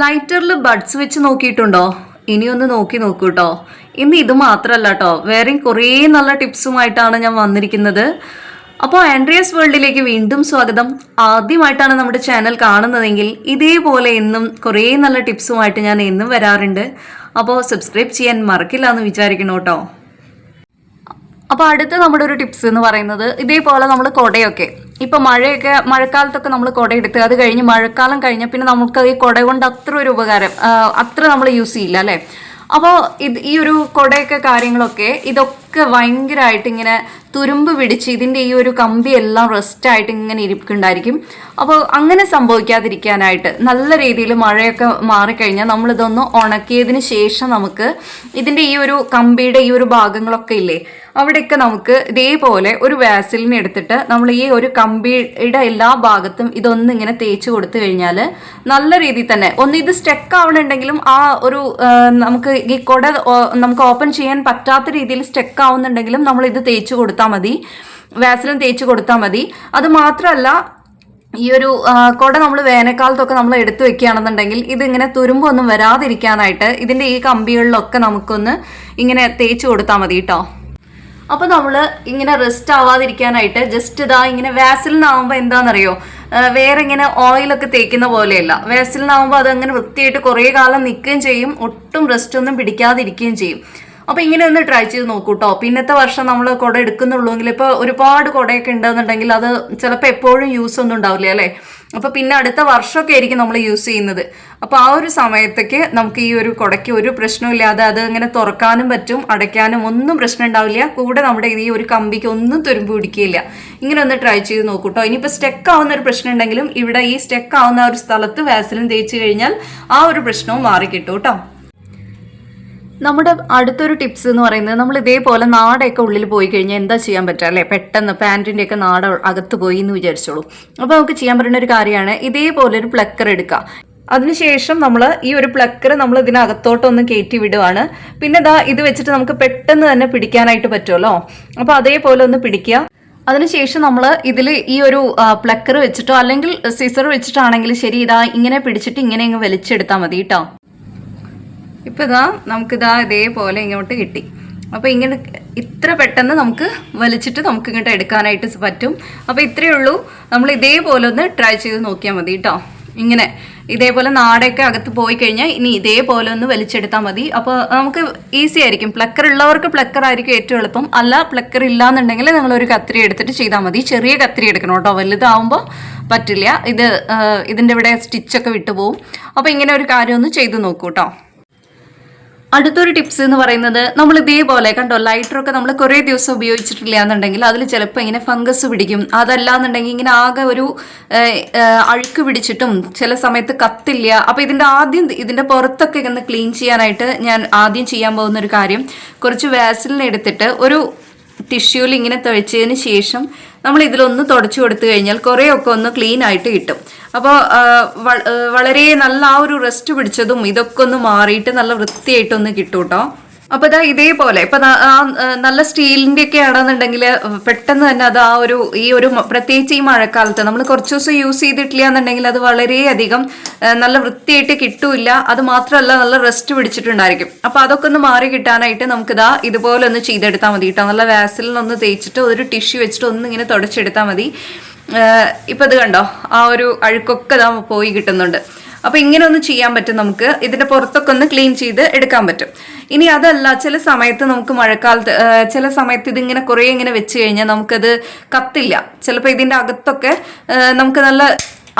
ലൈറ്ററിൽ buds വെച്ച് നോക്കിയിട്ടുണ്ടോ? ഇനിയൊന്ന് നോക്കി നോക്കൂ കേട്ടോ ഇന്ന് ഇത് മാത്രമല്ല കേട്ടോ വേറെയും കുറേ നല്ല ടിപ്സുമായിട്ടാണ് ഞാൻ വന്നിരിക്കുന്നത്. അപ്പോൾ ആൻഡ്രിയസ് വേൾഡിലേക്ക് വീണ്ടും സ്വാഗതം. ആദ്യമായിട്ടാണ് നമ്മുടെ ചാനൽ കാണുന്നതെങ്കിൽ ഇതേപോലെ എന്നും കുറേ നല്ല ടിപ്സുമായിട്ട് ഞാൻ എന്നും വരാറുണ്ട്. അപ്പോൾ സബ്സ്ക്രൈബ് ചെയ്യാൻ മറക്കില്ല എന്ന് വിചാരിക്കണം കേട്ടോ അപ്പോൾ അടുത്ത നമ്മുടെ ഒരു ടിപ്സ് എന്ന് പറയുന്നത് ഇതേപോലെ നമ്മൾ കുടയൊക്കെ. ഇപ്പൊ മഴയൊക്കെ മഴക്കാലത്തൊക്കെ നമ്മൾ കുട എടുത്ത് അത് കഴിഞ്ഞ് മഴക്കാലം കഴിഞ്ഞ പിന്നെ നമുക്ക് ഈ കുട കൊണ്ട് അത്ര ഒരു ഉപകാരം അത്ര നമ്മൾ യൂസ് ചെയ്യില്ല അല്ലേ? അപ്പോൾ ഇത് ഈ ഒരു കുടയൊക്കെ കാര്യങ്ങളൊക്കെ ഇതൊക്കെ ഭയങ്കരമായിട്ട് ഇങ്ങനെ തുരുമ്പ് പിടിച്ച് ഇതിന്റെ ഈ ഒരു കമ്പി എല്ലാം റെസ്റ്റ് ആയിട്ട് ഇങ്ങനെ ഇരിക്കുന്നുണ്ടായിരിക്കും. അപ്പോൾ അങ്ങനെ സംഭവിക്കാതിരിക്കാനായിട്ട് നല്ല രീതിയിൽ മഴയൊക്കെ മാറിക്കഴിഞ്ഞാൽ നമ്മളിതൊന്ന് ഉണക്കിയതിന് ശേഷം നമുക്ക് ഇതിന്റെ ഈ ഒരു കമ്പിയുടെ ഈ ഒരു ഭാഗങ്ങളൊക്കെ ഇല്ലേ അവിടെയൊക്കെ നമുക്ക് ഇതേപോലെ ഒരു വാസലിന് എടുത്തിട്ട് നമ്മൾ ഈ ഒരു കമ്പിയുടെ എല്ലാ ഭാഗത്തും ഇതൊന്ന് ഇങ്ങനെ തേച്ച് കൊടുത്തു കഴിഞ്ഞാൽ നല്ല രീതിയിൽ തന്നെ ഒന്ന് ഇത് സ്റ്റെക്ക് ആവണുണ്ടെങ്കിലും ആ ഒരു നമുക്ക് ഈ കുട നമുക്ക് ഓപ്പൺ ചെയ്യാൻ പറ്റാത്ത രീതിയിൽ സ്റ്റെക്ക് ആവുന്നുണ്ടെങ്കിലും നമ്മൾ ഇത് തേച്ച് കൊടുത്താൽ മതി. വാസലിൻ തേച്ച് കൊടുത്താൽ മതി. അത് മാത്രമല്ല ഈ ഒരു കുട നമ്മൾ വേനൽക്കാലത്തൊക്കെ നമ്മൾ എടുത്തു വെക്കുകയാണെന്നുണ്ടെങ്കിൽ ഇതിങ്ങനെ തുരുമ്പൊന്നും വരാതിരിക്കാനായിട്ട് ഇതിന്റെ ഈ കമ്പികളിലൊക്കെ നമുക്കൊന്ന് ഇങ്ങനെ തേച്ച് കൊടുത്താൽ മതി കേട്ടോ അപ്പോൾ നമ്മൾ ഇങ്ങനെ റെസ്റ്റ് ആവാതിരിക്കാനായിട്ട് ജസ്റ്റ് ഇതാ ഇങ്ങനെ വാസലിനാവുമ്പോൾ എന്താണെന്നറിയോ വേറെ ഇങ്ങനെ ഓയിലൊക്കെ തേക്കുന്ന പോലെയല്ല. വാസലിനാവുമ്പോൾ അതങ്ങനെ വൃത്തിയായിട്ട് കുറേ കാലം നിൽക്കുകയും ചെയ്യും. ഒട്ടും റെസ്റ്റ് ഒന്നും പിടിക്കാതിരിക്കുകയും ചെയ്യും. അപ്പോൾ ഇങ്ങനെ ഒന്ന് ട്രൈ ചെയ്ത് നോക്കൂ കേട്ടോ പിന്നത്തെ വർഷം നമ്മൾ കുട എടുക്കുന്നുള്ളൂങ്കിൽ ഇപ്പോൾ ഒരുപാട് കുടയൊക്കെ ഉണ്ടെന്നുണ്ടെങ്കിൽ അത് ചിലപ്പോൾ എപ്പോഴും യൂസ് ഒന്നും ഉണ്ടാവില്ല അല്ലേ? അപ്പോൾ പിന്നെ അടുത്ത വർഷമൊക്കെ ആയിരിക്കും നമ്മൾ യൂസ് ചെയ്യുന്നത്. അപ്പോൾ ആ ഒരു സമയത്തേക്ക് നമുക്ക് ഈ ഒരു കുടയ്ക്ക് ഒരു പ്രശ്നമില്ലാതെ അത് ഇങ്ങനെ തുറക്കാനും പറ്റും അടയ്ക്കാനും ഒന്നും പ്രശ്നം ഉണ്ടാവില്ല. കൂടെ നമ്മുടെ ഈ ഒരു കമ്പിക്ക് ഒന്നും തുരുമ്പ് പിടിക്കുകയില്ല. ഇങ്ങനെ ഒന്ന് ട്രൈ ചെയ്ത് നോക്കൂ കേട്ടോ ഇനിയിപ്പോൾ സ്റ്റെക്ക് ആവുന്ന ഒരു പ്രശ്നം ഉണ്ടെങ്കിലും ഇവിടെ ഈ സ്റ്റെക്ക് ആവുന്ന ഒരു സ്ഥലത്ത് വാസലിൻ തേച്ച് കഴിഞ്ഞാൽ ആ ഒരു പ്രശ്നവും മാറിക്കിട്ടും കേട്ടോ നമ്മുടെ അടുത്തൊരു ടിപ്സ് എന്ന് പറയുന്നത് നമ്മൾ ഇതേപോലെ നാടൊക്കെ ഉള്ളിൽ പോയി കഴിഞ്ഞാൽ എന്താ ചെയ്യാൻ പറ്റുക അല്ലേ? പെട്ടെന്ന് പാന്റിന്റെ ഒക്കെ നാട അകത്ത് പോയി എന്ന് വിചാരിച്ചോളൂ. അപ്പോൾ നമുക്ക് ചെയ്യാൻ പറ്റുന്ന ഒരു കാര്യമാണ് ഇതേപോലെ ഒരു പ്ലക്കർ എടുക്കുക. അതിനുശേഷം നമ്മൾ ഈ ഒരു പ്ലക്കർ നമ്മൾ ഇതിനകത്തോട്ടൊന്ന് കയറ്റി വിടുവാണ്. പിന്നെ ഇതാ ഇത് വെച്ചിട്ട് നമുക്ക് പെട്ടെന്ന് തന്നെ പിടിക്കാനായിട്ട് പറ്റുമല്ലോ? അപ്പോൾ അതേപോലെ ഒന്ന് പിടിക്കുക. അതിനുശേഷം നമ്മൾ ഇതിൽ ഈ ഒരു പ്ലക്കർ വെച്ചിട്ടോ അല്ലെങ്കിൽ സിസർ വെച്ചിട്ടാണെങ്കിൽ ശരി ഇതാ ഇങ്ങനെ പിടിച്ചിട്ട് ഇങ്ങനെ അങ്ങ് വലിച്ചെടുത്താൽ മതി കേട്ടോ. ഇപ്പൊ ഇതാ നമുക്കിതാ ഇതേപോലെ ഇങ്ങോട്ട് കിട്ടി. അപ്പോൾ ഇങ്ങനെ ഇത്ര പെട്ടെന്ന് നമുക്ക് വലിച്ചിട്ട് നമുക്ക് ഇങ്ങോട്ട് എടുക്കാനായിട്ട് പറ്റും. അപ്പോൾ ഇത്രയേ ഉള്ളൂ. നമ്മൾ ഇതേപോലെ ഒന്ന് ട്രൈ ചെയ്ത് നോക്കിയാൽ മതി കേട്ടോ ഇങ്ങനെ ഇതേപോലെ നാടൊക്കെ അകത്ത് പോയി കഴിഞ്ഞാൽ ഇനി ഇതേപോലെ ഒന്ന് വലിച്ചെടുത്താൽ മതി. അപ്പോൾ നമുക്ക് ഈസി ആയിരിക്കും. പ്ലക്കർ ഉള്ളവർക്ക് പ്ലക്കർ ആയിരിക്കും ഏറ്റവും എളുപ്പം. അല്ല പ്ലക്കർ ഇല്ലാന്നുണ്ടെങ്കിൽ നിങ്ങളൊരു കത്രി എടുത്തിട്ട് ചെയ്താൽ മതി. ചെറിയ കത്രി എടുക്കണം കേട്ടോ വലുതാവുമ്പോൾ പറ്റില്ല. ഇത് ഇതിന്റെ ഇവിടെ സ്റ്റിച്ചൊക്കെ വിട്ടുപോകും അപ്പോൾ ഇങ്ങനെ ഒരു കാര്യം ഒന്ന് ചെയ്ത് നോക്കൂ കേട്ടോ അടുത്തൊരു ടിപ്സ് എന്ന് പറയുന്നത് നമ്മൾ ഇതേപോലെ കണ്ടോ ലൈറ്ററൊക്കെ നമ്മൾ കുറേ ദിവസം ഉപയോഗിച്ചിട്ടില്ല എന്നുണ്ടെങ്കിൽ അതിൽ ചിലപ്പോൾ ഇങ്ങനെ ഫംഗസ് പിടിക്കും. അതല്ല എന്നുണ്ടെങ്കിൽ ഇങ്ങനെ ആകെ ഒരു അഴുക്ക് പിടിച്ചിട്ടും ചില സമയത്ത് കത്തില്ല. അപ്പോൾ ഇതിന്റെ ആദ്യം ഇതിന്റെ പുറത്തൊക്കെ ഒന്ന് ക്ലീൻ ചെയ്യാനായിട്ട് ഞാൻ ആദ്യം ചെയ്യാൻ പോകുന്ന ഒരു കാര്യം കുറച്ച് വാസലിൻ എടുത്തിട്ട് ഒരു ടിഷ്യൂവിൽ ഇങ്ങനെ തുഴച്ചതിന് ശേഷം നമ്മൾ ഇതിലൊന്ന് തുടച്ചു കൊടുത്തു കഴിഞ്ഞാൽ കുറേയൊക്കെ ഒന്ന് ക്ലീൻ ആയിട്ട് കിട്ടും. അപ്പോൾ വളരെ നല്ല ആ ഒരു റെസ്റ്റ് പിടിച്ചതും ഇതൊക്കെ ഒന്ന് മാറിയിട്ട് നല്ല വൃത്തിയായിട്ടൊന്ന് കിട്ടും കേട്ടോ അപ്പോൾ ഇതാ ഇതേപോലെ ഇപ്പം നല്ല സ്റ്റീലിന്റെ ഒക്കെ ആണെന്നുണ്ടെങ്കിൽ പെട്ടെന്ന് തന്നെ അത് ആ ഒരു ഈ ഒരു പ്രത്യേകിച്ച് ഈ മഴക്കാലത്ത് നമ്മൾ കുറച്ച് ദിവസം യൂസ് ചെയ്തിട്ടില്ല എന്നുണ്ടെങ്കിൽ അത് വളരെയധികം നല്ല വൃത്തിയായിട്ട് കിട്ടൂല അത് മാത്രമല്ല നല്ല റെസ്റ്റ് പിടിച്ചിട്ടുണ്ടായിരിക്കും. അപ്പോൾ അതൊക്കെ ഒന്ന് മാറി കിട്ടാനായിട്ട് നമുക്കിതാ ഇതുപോലെ ഒന്ന് ചെയ്തെടുത്താൽ മതി കേട്ടോ നല്ല വാസലിൽ ഒന്ന് തേച്ചിട്ട് ഒരു ടിഷ്യൂ വെച്ചിട്ട് ഒന്ന് ഇങ്ങനെ തുടച്ചെടുത്താൽ മതി. ഇപ്പൊ ഇത് കണ്ടോ? ആ ഒരു അഴുക്കൊക്കെ ഇതാ പോയി കിട്ടുന്നുണ്ട്. അപ്പൊ ഇങ്ങനെ ഒന്ന് ചെയ്യാൻ പറ്റും നമുക്ക്. ഇതിന്റെ പുറത്തൊക്കെ ഒന്ന് ക്ലീൻ ചെയ്ത് എടുക്കാൻ പറ്റും. ഇനി അതല്ല ചില സമയത്ത് നമുക്ക് മഴക്കാലത്ത് ചില സമയത്ത് ഇതിങ്ങനെ കുറേ ഇങ്ങനെ വെച്ച് കഴിഞ്ഞാൽ നമുക്കത് കത്തില്ല. ചിലപ്പോൾ ഇതിന്റെ അകത്തൊക്കെ നമുക്ക് നല്ല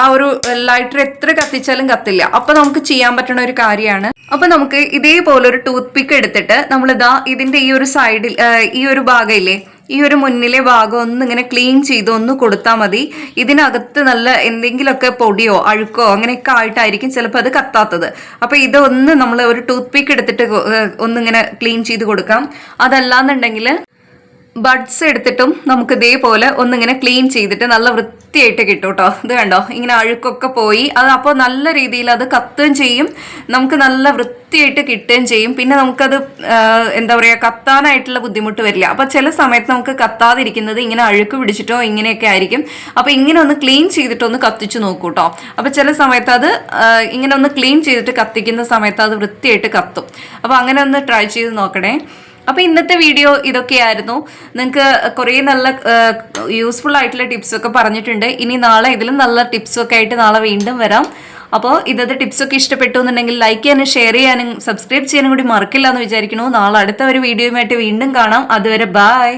ആ ഒരു ലൈറ്റർ എത്ര കത്തിച്ചാലും കത്തില്ല. അപ്പൊ നമുക്ക് ചെയ്യാൻ പറ്റുന്ന ഒരു കാര്യമാണ്. അപ്പൊ നമുക്ക് ഇതേപോലെ ഒരു ടൂത്ത് പിക്ക് എടുത്തിട്ട് നമ്മളിതാ ഇതിന്റെ ഈ ഒരു സൈഡിൽ ഈ ഒരു ഭാഗം ഇല്ലേ ഈ ഒരു മുന്നിലെ ഭാഗം ഒന്ന് ഇങ്ങനെ ക്ലീൻ ചെയ്ത് ഒന്ന് കൊടുത്താൽ മതി. ഇതിനകത്ത് നല്ല എന്തെങ്കിലുമൊക്കെ പൊടിയോ അഴുക്കോ അങ്ങനെയൊക്കെ ആയിട്ടായിരിക്കും ചിലപ്പോൾ അത് കത്താത്തത്. അപ്പോൾ ഇതൊന്ന് നമ്മൾ ഒരു ടൂത്ത് പിക്ക് എടുത്തിട്ട് ഒന്നിങ്ങനെ ക്ലീൻ ചെയ്ത് കൊടുക്കാം. അതല്ലാന്നുണ്ടെങ്കിൽ ബഡ്സ് എടുത്തിട്ടും നമുക്ക് ഇതേപോലെ ഒന്നിങ്ങനെ ക്ലീൻ ചെയ്തിട്ട് നല്ല വൃത്തിയായിട്ട് കിട്ടും കേട്ടോ ഇത് കണ്ടോ? ഇങ്ങനെ അഴുക്കൊക്കെ പോയി. അത് അപ്പോൾ നല്ല രീതിയിൽ അത് കത്തുകയും ചെയ്യും. നമുക്ക് നല്ല വൃത്തിയായിട്ട് കിട്ടുകയും ചെയ്യും. പിന്നെ നമുക്കത് എന്താ പറയുക കത്താനായിട്ടുള്ള ബുദ്ധിമുട്ട് വരില്ല. അപ്പോൾ ചില സമയത്ത് നമുക്ക് കത്താതിരിക്കുന്നത് ഇങ്ങനെ അഴുക്ക് പിടിച്ചിട്ടോ ഇങ്ങനെയൊക്കെ ആയിരിക്കും. അപ്പോൾ ഇങ്ങനെ ഒന്ന് ക്ലീൻ ചെയ്തിട്ടൊന്ന് കത്തിച്ച് നോക്കൂ കേട്ടോ അപ്പോൾ ചില സമയത്ത് അത് ഇങ്ങനെ ഒന്ന് ക്ലീൻ ചെയ്തിട്ട് കത്തിക്കുന്ന സമയത്ത് അത് വൃത്തിയായിട്ട് കത്തും. അപ്പോൾ അങ്ങനെ ഒന്ന് ട്രൈ ചെയ്ത് നോക്കണേ. അപ്പോൾ ഇന്നത്തെ വീഡിയോ ഇതൊക്കെയായിരുന്നു. നിങ്ങൾക്ക് കുറേ നല്ല യൂസ്ഫുൾ ആയിട്ടുള്ള ടിപ്സ് ഒക്കെ പറഞ്ഞിട്ടുണ്ട്. ഇനി നാളെ ഇതിലും നല്ല ടിപ്സ് ഒക്കെ ആയിട്ട് നാളെ വീണ്ടും വരാം. അപ്പോൾ ഇന്നത്തെ ടിപ്സ് ഒക്കെ ഇഷ്ടപ്പെട്ടു എന്നുണ്ടെങ്കിൽ ലൈക്ക് ചെയ്യാനും ഷെയർ ചെയ്യാനും സബ്സ്ക്രൈബ് ചെയ്യാനും കൂടി മറക്കില്ല എന്ന് വിചാരിക്കണു നാളെ അടുത്ത ഒരു വീഡിയോയുമായിട്ട് വീണ്ടും കാണാം. അതുവരെ ബായ്